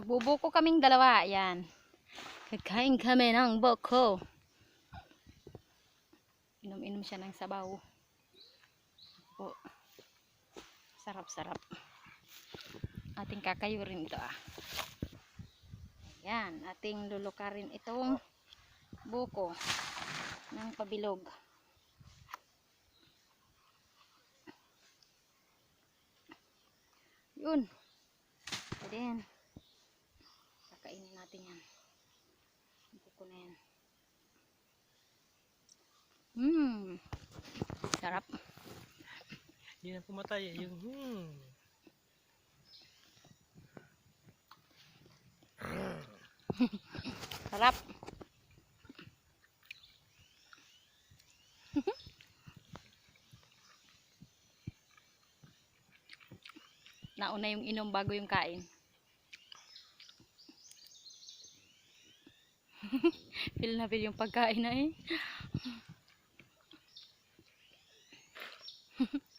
Magbubuko kaming dalawa. Yan. Kakain kami ng buko. Inom-inom siya ng sabaw. Po. Sarap-sarap. Ating kakayurin ito ah. Yan. Ating lulukarin itong buko ng pabilog. Yun. Pwede yan. Natin yan. Ang na yan. Mmm. Sarap. Hindi na pumatay eh. Yung hmm. Sarap. Nauna yung inom bago yung kain. feel na feel yung pagkain na eh.